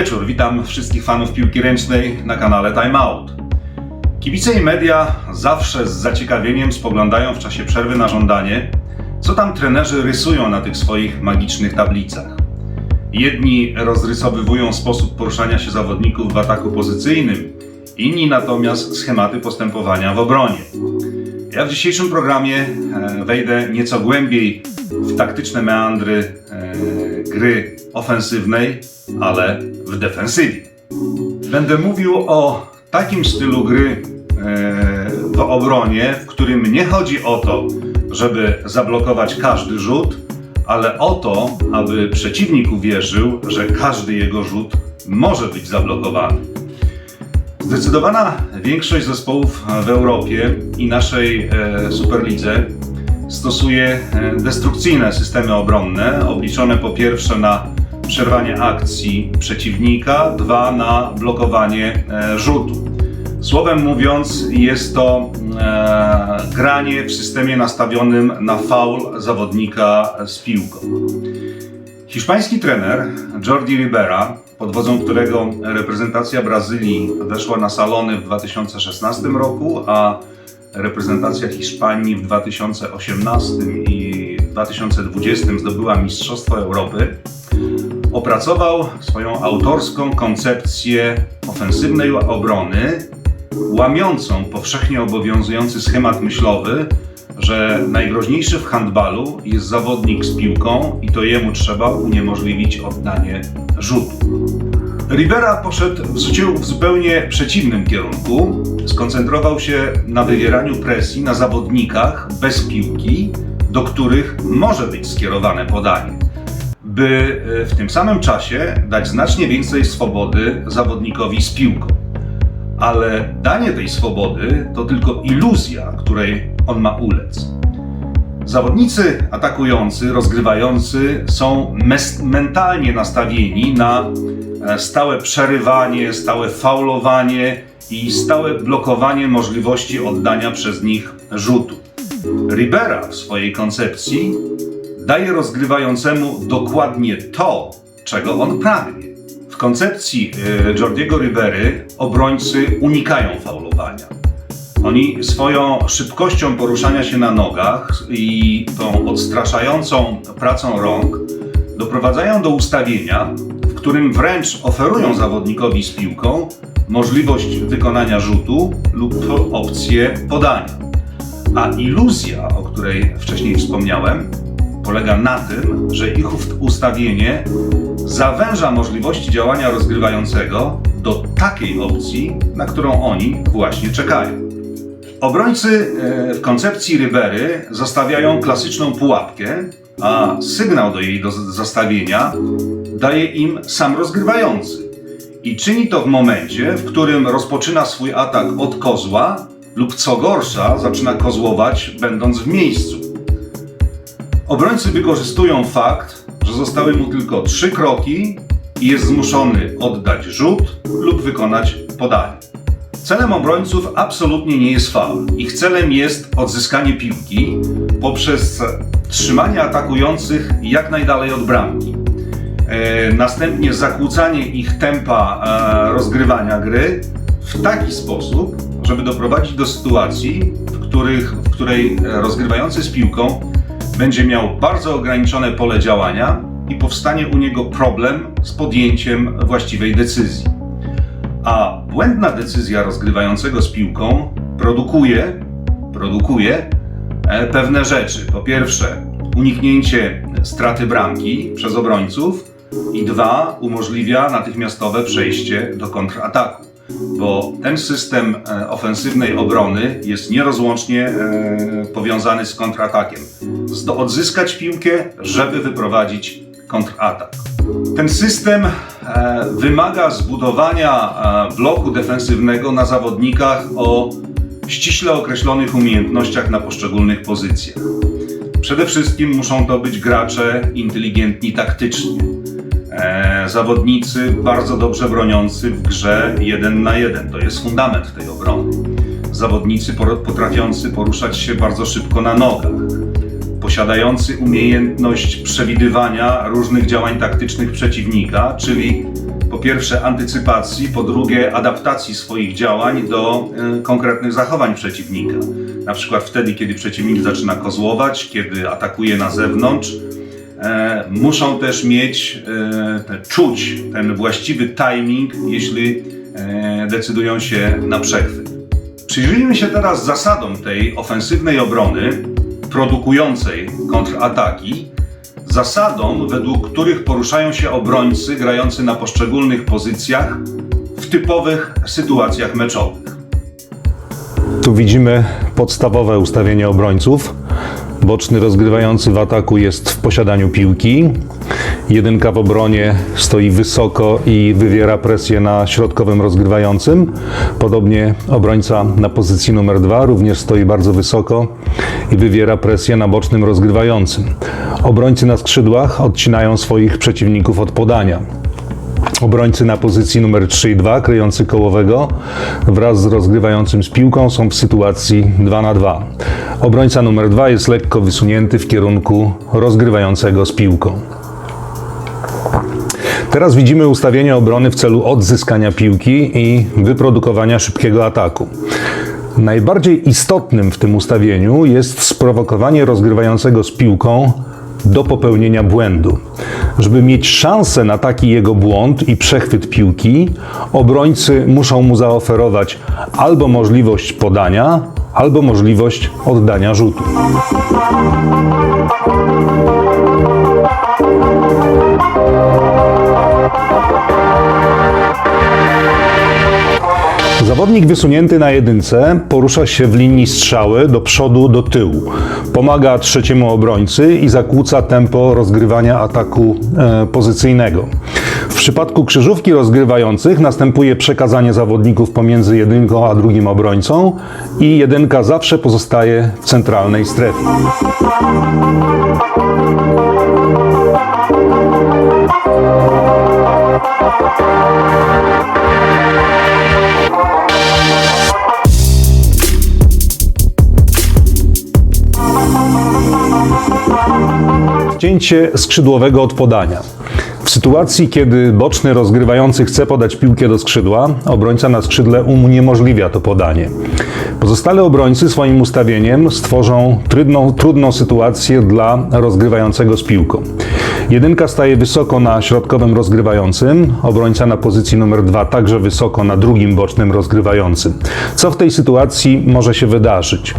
Wieczór, witam wszystkich fanów piłki ręcznej na kanale Time Out. Kibice i media zawsze z zaciekawieniem spoglądają w czasie przerwy na żądanie, co tam trenerzy rysują na tych swoich magicznych tablicach. Jedni rozrysowywują sposób poruszania się zawodników w ataku pozycyjnym, inni natomiast schematy postępowania w obronie. Ja w dzisiejszym programie e, wejdę nieco głębiej w taktyczne meandry e, gry ofensywnej, ale w defensywie. Będę mówił o takim stylu gry e, w obronie, w którym nie chodzi o to, żeby zablokować każdy rzut, ale o to, aby przeciwnik uwierzył, że każdy jego rzut może być zablokowany. Zdecydowana większość zespołów w Europie i naszej e, Superlidze stosuje e, destrukcyjne systemy obronne, obliczone po pierwsze na przerwanie akcji przeciwnika, dwa na blokowanie e, rzutu. Słowem mówiąc, jest to e, granie w systemie nastawionym na faul zawodnika z piłką. Hiszpański trener Jordi Ribera, pod wodzą którego reprezentacja Brazylii weszła na salony w 2016 roku, a reprezentacja Hiszpanii w 2018 i 2020 zdobyła Mistrzostwo Europy, opracował swoją autorską koncepcję ofensywnej obrony, łamiącą powszechnie obowiązujący schemat myślowy, że najgroźniejszy w handbalu jest zawodnik z piłką i to jemu trzeba uniemożliwić oddanie rzutu. Ribera poszedł w życiu w zupełnie przeciwnym kierunku. Skoncentrował się na wywieraniu presji na zawodnikach bez piłki, do których może być skierowane podanie, by e, w tym samym czasie dać znacznie więcej swobody zawodnikowi z piłką. Ale danie tej swobody to tylko iluzja, której on ma ulec. Zawodnicy atakujący, rozgrywający są mentalnie nastawieni na e, stałe przerywanie, stałe faulowanie i stałe blokowanie możliwości oddania przez nich rzutu. Ribera w swojej koncepcji daje rozgrywającemu dokładnie to, czego on pragnie. W koncepcji e, Jordiego Ribery obrońcy unikają faulowania. Oni swoją szybkością poruszania się na nogach i tą odstraszającą pracą rąk doprowadzają do ustawienia, w którym wręcz oferują zawodnikowi z piłką możliwość wykonania rzutu lub opcję podania. A iluzja, o której wcześniej wspomniałem, polega na tym, że ich ust- ustawienie zawęża możliwości działania rozgrywającego do takiej opcji, na którą oni właśnie czekają. Obrońcy e, w koncepcji Ribery zostawiają klasyczną pułapkę, a sygnał do jej do zastawienia daje im sam rozgrywający. I czyni to w momencie, w którym rozpoczyna swój atak od kozła lub co gorsza, zaczyna kozłować, będąc w miejscu. Obrońcy wykorzystują fakt, że zostały mu tylko trzy kroki i jest zmuszony oddać rzut lub wykonać podanie. Celem obrońców absolutnie nie jest faul. Ich celem jest odzyskanie piłki poprzez trzymanie atakujących jak najdalej od bramki. E, następnie zakłócanie ich tempa e, rozgrywania gry w taki sposób, żeby doprowadzić do sytuacji, w, których, w której e, rozgrywający z piłką będzie miał bardzo ograniczone pole działania i powstanie u niego problem z podjęciem właściwej decyzji. A błędna decyzja rozgrywającego z piłką produkuje, produkuje e, pewne rzeczy. Po pierwsze, uniknięcie straty bramki przez obrońców i dwa, umożliwia natychmiastowe przejście do kontrataku. Bo ten system e, ofensywnej obrony jest nierozłącznie e, powiązany z kontratakiem. Odzyskać piłkę, żeby wyprowadzić kontratak. Ten system e, wymaga zbudowania bloku defensywnego na zawodnikach o ściśle określonych umiejętnościach na poszczególnych pozycjach. Przede wszystkim muszą to być gracze inteligentni taktycznie. E, zawodnicy bardzo dobrze broniący w grze 1 na 1. To jest fundament tej obrony. Zawodnicy potrafiący poruszać się bardzo szybko na nogach posiadający umiejętność przewidywania różnych działań taktycznych przeciwnika, czyli po pierwsze antycypacji, po drugie adaptacji swoich działań do y, konkretnych zachowań przeciwnika. Na przykład wtedy, kiedy przeciwnik zaczyna kozłować, kiedy atakuje na zewnątrz, muszą też mieć, e, czuć ten właściwy timing, jeśli e, decydują się na przechwyt. Przyjrzyjmy się teraz zasadom tej ofensywnej obrony, produkującej kontrataki, zasadom, według których poruszają się obrońcy grający na poszczególnych pozycjach w typowych sytuacjach meczowych. Tu widzimy podstawowe ustawienie obrońców. Boczny rozgrywający w ataku jest w posiadaniu piłki. Jedynka w obronie stoi wysoko i wywiera presję na środkowym rozgrywającym. Podobnie obrońca na pozycji numer dwa również stoi bardzo wysoko i wywiera presję na bocznym rozgrywającym. Obrońcy na skrzydłach odcinają swoich przeciwników od podania. Obrońcy na pozycji numer 3 i 2, kryjący kołowego, wraz z rozgrywającym z piłką są w sytuacji 2 na 2. Obrońca numer 2 jest lekko wysunięty w kierunku rozgrywającego z piłką. Teraz widzimy ustawienie obrony w celu odzyskania piłki i wyprodukowania szybkiego ataku. Najbardziej istotnym w tym ustawieniu jest sprowokowanie rozgrywającego z piłką do popełnienia błędu. Żeby mieć szansę na taki jego błąd i przechwyt piłki, obrońcy muszą mu zaoferować albo możliwość podania, albo możliwość oddania rzutu. Zawodnik wysunięty na jedynce porusza się w linii strzały do przodu, do tyłu. Pomaga trzeciemu obrońcy i zakłóca tempo rozgrywania ataku e, pozycyjnego. W przypadku krzyżówki rozgrywających następuje przekazanie zawodników pomiędzy jedynką a drugim obrońcą i jedynka zawsze pozostaje w centralnej strefie. Cięcie skrzydłowego od podania. W sytuacji, kiedy boczny rozgrywający chce podać piłkę do skrzydła, obrońca na skrzydle uniemożliwia to podanie. Pozostali obrońcy swoim ustawieniem stworzą trudną, trudną sytuację dla rozgrywającego z piłką. Jedynka staje wysoko na środkowym rozgrywającym, obrońca na pozycji numer dwa także wysoko na drugim bocznym rozgrywającym. Co w tej sytuacji może się wydarzyć?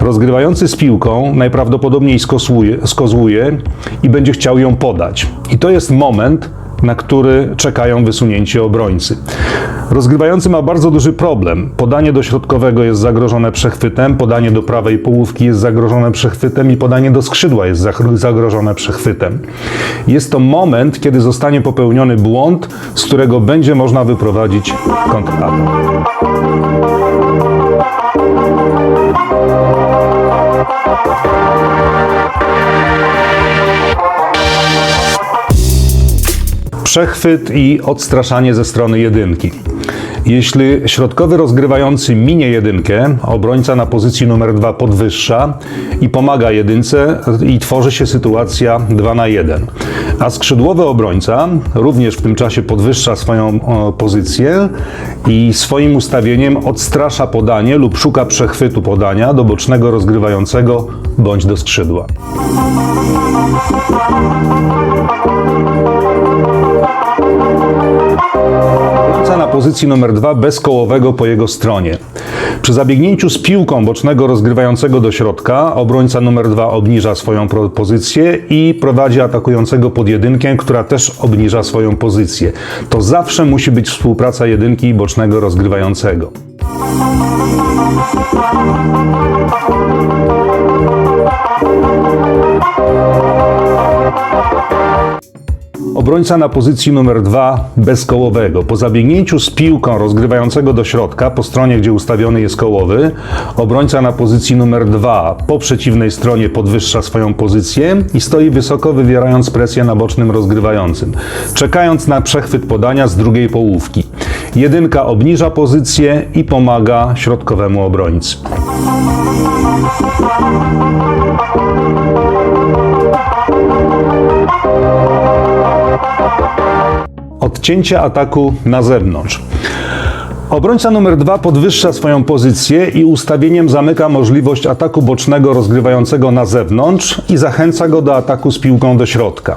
Rozgrywający z piłką najprawdopodobniej skozłuje, skozłuje i będzie chciał ją podać. I to jest moment, na który czekają wysunięci obrońcy. Rozgrywający ma bardzo duży problem. Podanie do środkowego jest zagrożone przechwytem, podanie do prawej połówki jest zagrożone przechwytem i podanie do skrzydła jest zagrożone przechwytem. Jest to moment, kiedy zostanie popełniony błąd, z którego będzie można wyprowadzić kontratak. Przechwyt i odstraszanie ze strony jedynki. Jeśli środkowy rozgrywający minie jedynkę, obrońca na pozycji numer 2 podwyższa i pomaga jedynce i tworzy się sytuacja 2 na 1. A skrzydłowy obrońca również w tym czasie podwyższa swoją pozycję i swoim ustawieniem odstrasza podanie lub szuka przechwytu podania do bocznego rozgrywającego bądź do skrzydła. Obrońca na pozycji numer 2 bez kołowego po jego stronie. Przy zabiegnięciu z piłką bocznego rozgrywającego do środka, obrońca numer 2 obniża swoją pozycję i prowadzi atakującego pod jedynkę, która też obniża swoją pozycję. To zawsze musi być współpraca jedynki i bocznego rozgrywającego. Obrońca na pozycji numer 2 bez kołowego. Po zabiegnięciu z piłką rozgrywającego do środka, po stronie, gdzie ustawiony jest kołowy, obrońca na pozycji numer 2 po przeciwnej stronie podwyższa swoją pozycję i stoi wysoko, wywierając presję na bocznym rozgrywającym, czekając na przechwyt podania z drugiej połówki. Jedynka obniża pozycję i pomaga środkowemu obrońcy. Odcięcie ataku na zewnątrz. Obrońca numer dwa podwyższa swoją pozycję i ustawieniem zamyka możliwość ataku bocznego rozgrywającego na zewnątrz i zachęca go do ataku z piłką do środka.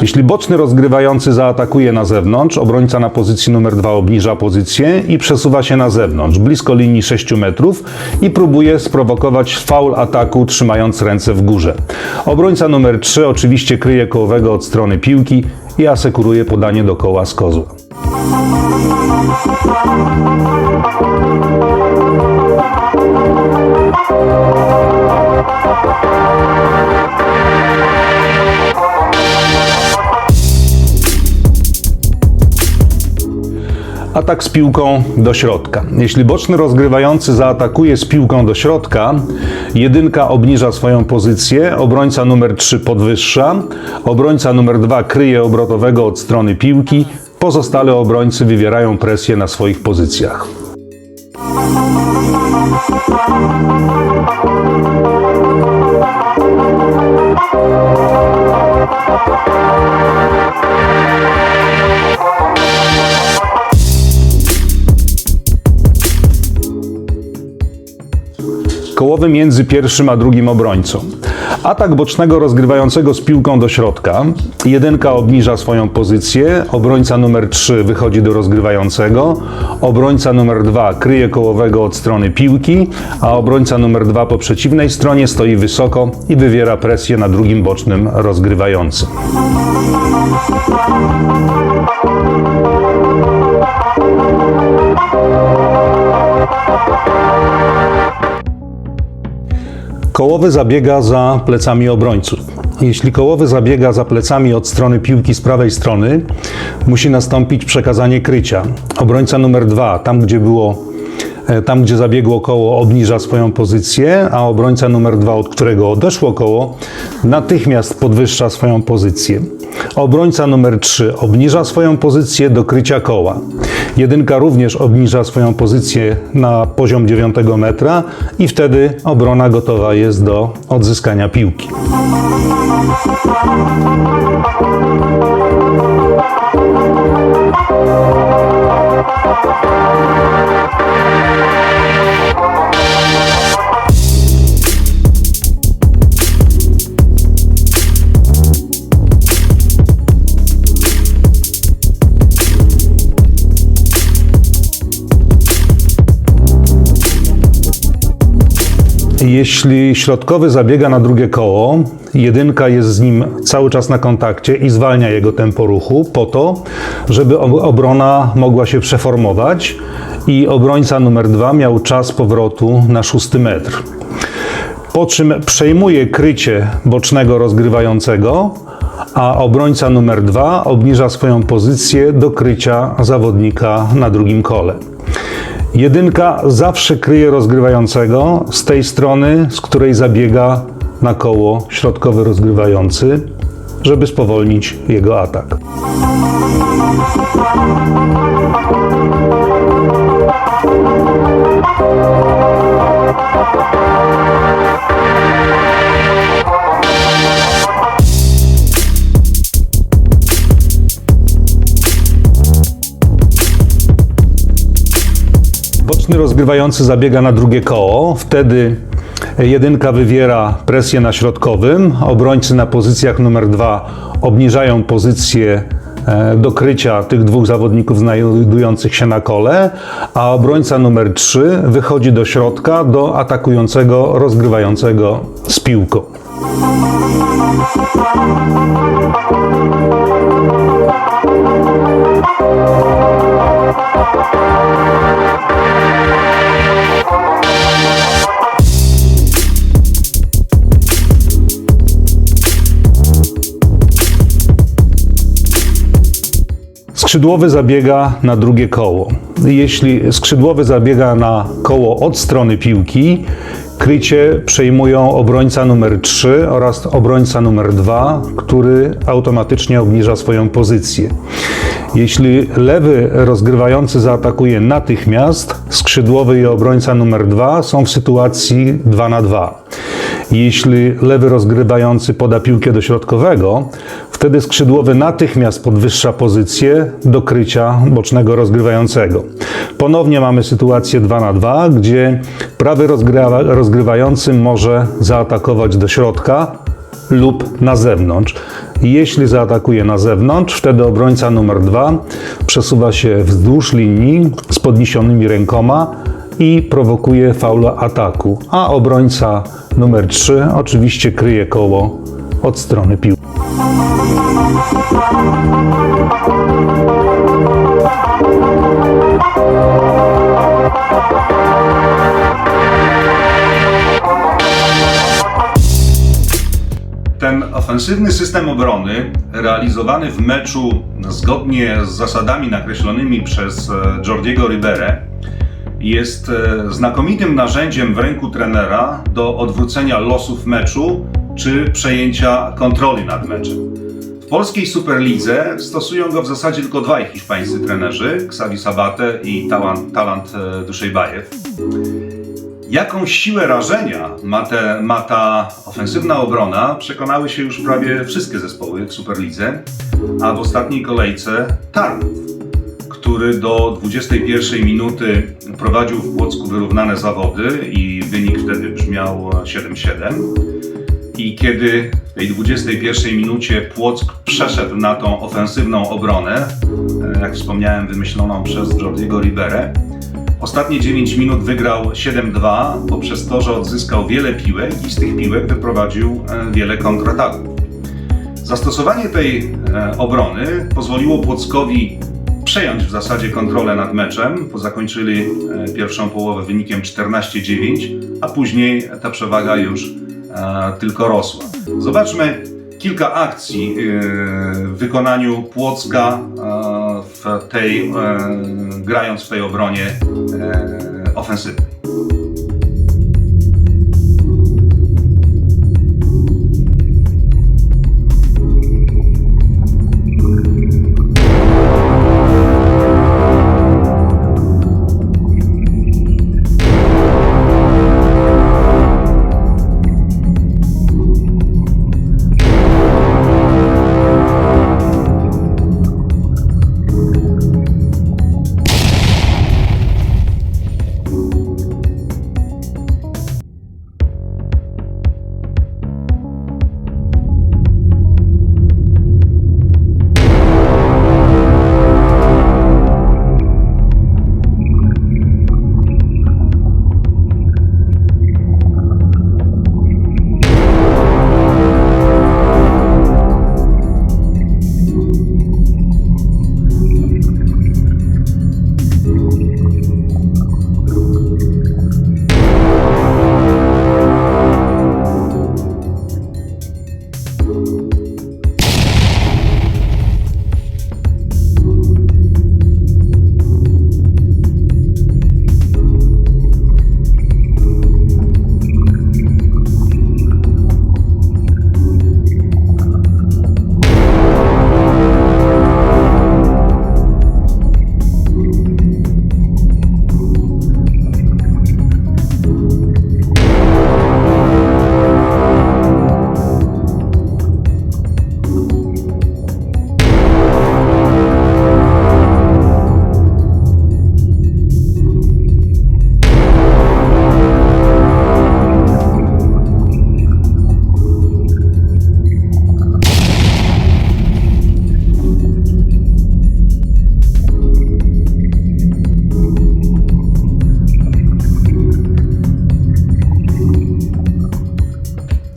Jeśli boczny rozgrywający zaatakuje na zewnątrz, obrońca na pozycji numer dwa obniża pozycję i przesuwa się na zewnątrz, blisko linii 6 metrów i próbuje sprowokować faul ataku trzymając ręce w górze. Obrońca numer 3 oczywiście kryje kołowego od strony piłki i asekuruje podanie do koła z kozła. Atak z piłką do środka. Jeśli boczny rozgrywający zaatakuje z piłką do środka, jedynka obniża swoją pozycję, obrońca numer 3 podwyższa, obrońca numer 2 kryje obrotowego od strony piłki, pozostale obrońcy wywierają presję na swoich pozycjach. Kołowy między pierwszym a drugim obrońcą. Atak bocznego rozgrywającego z piłką do środka. Jedynka obniża swoją pozycję, obrońca numer 3 wychodzi do rozgrywającego, obrońca numer 2 kryje kołowego od strony piłki, a obrońca numer 2 po przeciwnej stronie stoi wysoko i wywiera presję na drugim bocznym rozgrywającym. Kołowy zabiega za plecami obrońców. Jeśli kołowy zabiega za plecami od strony piłki z prawej strony, musi nastąpić przekazanie krycia. Obrońca numer dwa, tam gdzie było tam, gdzie zabiegło koło, obniża swoją pozycję, a obrońca numer dwa, od którego odeszło koło, natychmiast podwyższa swoją pozycję. Obrońca numer 3 obniża swoją pozycję do krycia koła. Jedynka również obniża swoją pozycję na poziom 9 metra i wtedy obrona gotowa jest do odzyskania piłki. Jeśli środkowy zabiega na drugie koło, jedynka jest z nim cały czas na kontakcie i zwalnia jego tempo ruchu po to, żeby ob- obrona mogła się przeformować i obrońca numer dwa miał czas powrotu na szósty metr. Po czym przejmuje krycie bocznego rozgrywającego, a obrońca numer dwa obniża swoją pozycję do krycia zawodnika na drugim kole. Jedynka zawsze kryje rozgrywającego z tej strony, z której zabiega na koło środkowy rozgrywający, żeby spowolnić jego atak. Boczny rozgrywający zabiega na drugie koło, wtedy jedynka wywiera presję na środkowym, obrońcy na pozycjach numer dwa obniżają pozycję e, do krycia tych dwóch zawodników znajdujących się na kole, a obrońca numer 3 wychodzi do środka do atakującego, rozgrywającego z piłką. Skrzydłowy zabiega na drugie koło. Jeśli skrzydłowy zabiega na koło od strony piłki, krycie przejmują obrońca numer 3 oraz obrońca numer 2, który automatycznie obniża swoją pozycję. Jeśli lewy rozgrywający zaatakuje natychmiast, skrzydłowy i obrońca numer 2 są w sytuacji 2 na 2. Jeśli lewy rozgrywający poda piłkę do środkowego, wtedy skrzydłowy natychmiast podwyższa pozycję do krycia bocznego rozgrywającego. Ponownie mamy sytuację 2 na 2, gdzie prawy rozgrywa, rozgrywający może zaatakować do środka lub na zewnątrz. Jeśli zaatakuje na zewnątrz, wtedy obrońca numer 2 przesuwa się wzdłuż linii z podniesionymi rękoma i prowokuje faula ataku, a obrońca numer 3 oczywiście kryje koło od strony piłki. Ten ofensywny system obrony, realizowany w meczu zgodnie z zasadami nakreślonymi przez e, Jordiego Riberę, jest e, znakomitym narzędziem w ręku trenera do odwrócenia losów meczu czy przejęcia kontroli nad meczem. W polskiej Superlidze stosują go w zasadzie tylko dwaj hiszpańscy trenerzy, Xavi Sabate i Talant, Talant e, Duszejbajew. Jaką siłę rażenia ma, te, ma ta ofensywna obrona, przekonały się już prawie wszystkie zespoły w Superlidze, a w ostatniej kolejce Tarnów, który do 21 minuty prowadził w Płocku wyrównane zawody i wynik wtedy brzmiał 7-7. I kiedy w tej 21 minucie Płock przeszedł na tą ofensywną obronę, e, jak wspomniałem, wymyśloną przez Jordiego Riberę, Ostatnie 9 minut wygrał 7-2 poprzez to, że odzyskał wiele piłek i z tych piłek wyprowadził e, wiele kontrataków. Zastosowanie tej e, obrony pozwoliło Płockowi przejąć w zasadzie kontrolę nad meczem, bo zakończyli e, pierwszą połowę wynikiem 14-9, a później ta przewaga już e, tylko rosła. Zobaczmy kilka akcji e, w wykonaniu Płocka w tej, grając w tej obronie ofensywnej.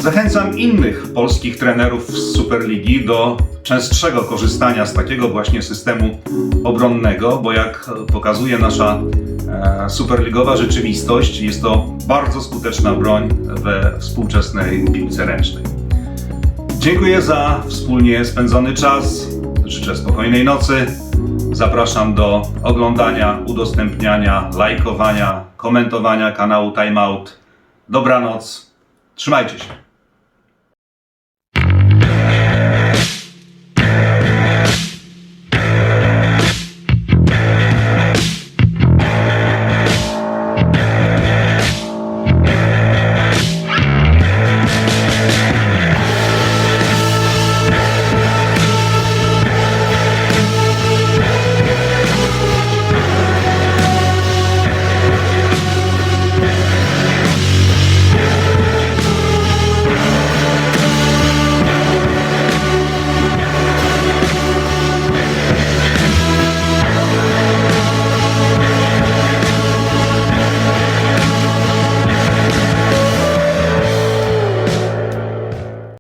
Zachęcam innych polskich trenerów z Superligi do częstszego korzystania z takiego właśnie systemu obronnego, bo jak pokazuje nasza e, superligowa rzeczywistość, jest to bardzo skuteczna broń we współczesnej piłce ręcznej. Dziękuję za wspólnie spędzony czas. Życzę spokojnej nocy. Zapraszam do oglądania, udostępniania, lajkowania, komentowania kanału Timeout. Dobranoc. Trzymajcie się.